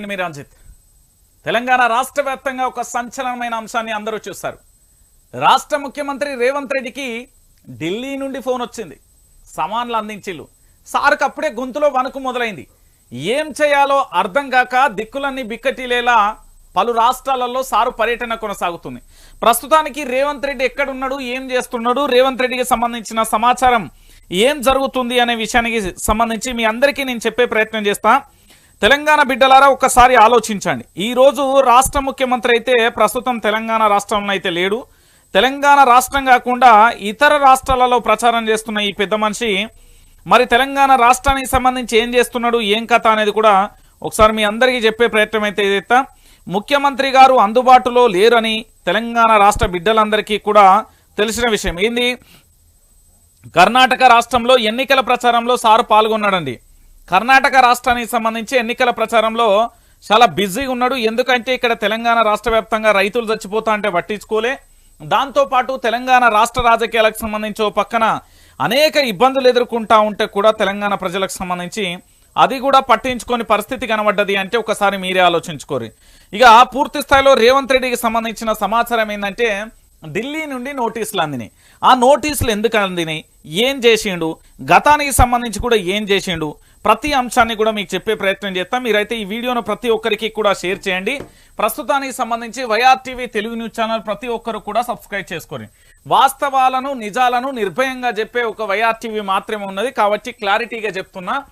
నేను మీ రంజిత్. తెలంగాణ రాష్ట్ర వ్యాప్తంగా ఒక సంచలనమైన అంశాన్ని అందరూ చూస్తారు రాష్ట్ర ముఖ్యమంత్రి రేవంత్ రెడ్డికి ఢిల్లీ నుండి ఫోన్ వచ్చింది. సమాన్లు అందించిల్లు. సార్కు అప్పుడే గొంతులో వణుకు మొదలైంది. ఏం చేయాలో అర్థం కాక దిక్కులన్నీ బిక్కటిలేలా పలు రాష్ట్రాలలో సారు పర్యటన కొనసాగుతుంది. ప్రస్తుతానికి రేవంత్ రెడ్డి ఎక్కడున్నాడు ఏం చేస్తున్నాడు రేవంత్ రెడ్డికి సంబంధించిన సమాచారం ఏం జరుగుతుంది అనే విషయానికి సంబంధించి మీ అందరికీ నేను చెప్పే ప్రయత్నం చేస్తాను తెలంగాణ బిడ్డలారా ఒక్కసారి ఆలోచించండి. ఈ రోజు రాష్ట్ర ముఖ్యమంత్రి అయితే ప్రస్తుతం తెలంగాణ రాష్ట్రంలో అయితే లేడు. తెలంగాణ రాష్ట్రం కాకుండా ఇతర రాష్ట్రాలలో ప్రచారం చేస్తున్న ఈ పెద్ద మనిషి మరి తెలంగాణ రాష్ట్రానికి సంబంధించి ఏం చేస్తున్నాడు ఏం కథ అనేది కూడా ఒకసారి మీ అందరికీ చెప్పే ప్రయత్నం అయితే చేస్తా. ముఖ్యమంత్రి గారు అందుబాటులో లేరని తెలంగాణ రాష్ట్ర బిడ్డలందరికీ కూడా తెలిసిన విషయం. ఏంది? కర్ణాటక రాష్ట్రంలో ఎన్నికల ప్రచారంలో సారు పాల్గొన్నాడండి. కర్ణాటక రాష్ట్రానికి సంబంధించి ఎన్నికల ప్రచారంలో చాలా బిజీగా ఉన్నాడు. ఎందుకంటే ఇక్కడ తెలంగాణ రాష్ట్ర వ్యాప్తంగా రైతులు చచ్చిపోతా అంటే పట్టించుకోలే. దాంతోపాటు తెలంగాణ రాష్ట్ర రాజకీయాలకు సంబంధించి ఓ పక్కన అనేక ఇబ్బందులు ఎదుర్కొంటా ఉంటే కూడా తెలంగాణ ప్రజలకు సంబంధించి అది కూడా పట్టించుకొని పరిస్థితి కనబడ్డది అంటే ఒకసారి మీరే ఆలోచించుకోరు. ఇక పూర్తి స్థాయిలో రేవంత్ రెడ్డికి సంబంధించిన సమాచారం ఏంటంటే ఢిల్లీ నుండి నోటీసులు అందినాయి. ఆ నోటీసులు ఎందుకు అందినాయి? ఏం చేసిండు? గతానికి సంబంధించి కూడా ఏం చేసిండు? ప్రతి అంశాన్ని కూడా మీకు చెప్పే ప్రయత్నం చేస్తాం. మీరైతే ఈ వీడియోను ప్రతి ఒక్కరికి కూడా షేర్ చేయండి. ప్రస్తుతానికి సంబంధించి వైఆర్టీవీ తెలుగు న్యూస్ ఛానల్ ప్రతి ఒక్కరు కూడా సబ్స్క్రైబ్ చేసుకోండి. వాస్తవాలను నిజాలను నిర్భయంగా చెప్పే ఒక వైఆర్టీవీ మాత్రమే ఉన్నది. కాబట్టి క్లారిటీగా చెప్తున్నా